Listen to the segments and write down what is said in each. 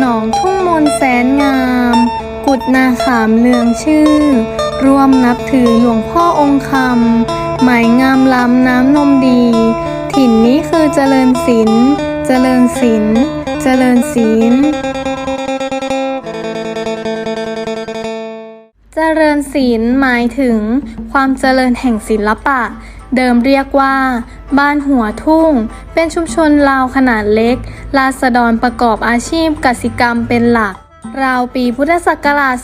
หนองทุ่งมนแสนงาม กุดนาขามเลืองชื่อ ร่วมนับถือหลวงพ่อองค์คำหมายงามล้ำน้ำนมดี ถิ่นนี้คือเจริญศิลป์เจริญศิลป์เจริญศิลป์เจริญศิลป์หมายถึงความเจริญแห่งศิลปะ เดิมเรียกว่า บ้านหัวทุ่ง เป็นชุมชนลาวขนาดเล็กราษฎรประกอบอาชีพกสิกรรมเป็นหลัก ราวปีพุทธศักราช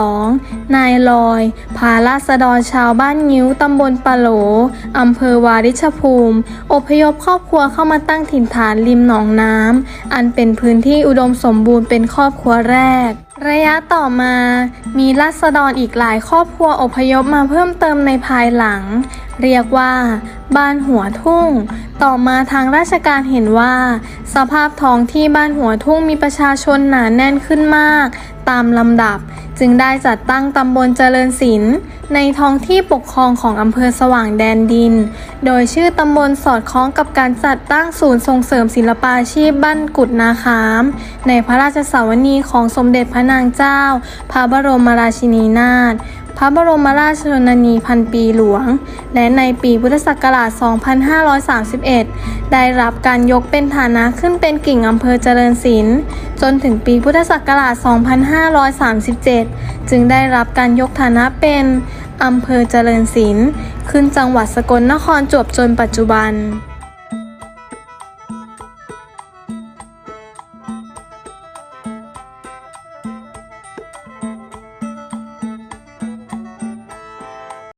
2472 นายลอย พาราษฎรชาวบ้านงิ้วตำบลปะโหล อำเภอวาริชภูมิ อพยพครอบครัวเข้ามาตั้งถิ่นฐานริมหนองน้ำ อันเป็นพื้นที่อุดมสมบูรณ์เป็นครอบครัวแรก ระยะต่อมา มีราษฎรอีกหลายครอบครัวอพยพมาเพิ่มเติมในภายหลังเรียกว่าบ้านหัวทุ่ง ต่อมาทางราชการเห็นว่า สภาพท้องที่บ้านหัวทุ่งมีประชาชนหนาแน่นขึ้นมาก ตามลำดับ จึงได้จัดตั้งตำบลเจริญศิลป์ในท้องที่ปกครองของอำเภอสว่างแดนดิน โดยชื่อตำบลสอดคล้องกับการจัดตั้งศูนย์ส่งเสริมศิลปาชีพบ้านกุดนาคาม ในพระราชสาวนีของสมเด็จพระนางเจ้า พระบรมราชินีนาถพระบรมราชชนนีพันปีหลวง และในปีพุทธศักราช 2531 ได้รับการยกเป็นฐานะขึ้นเป็นกิ่งอำเภอเจริญศิลป์จนถึงปีพุทธศักราช2537 จึงได้รับการยกฐานะเป็นอำเภอเจริญศิลป์ขึ้นจังหวัดสกลนครจวบจนปัจจุบัน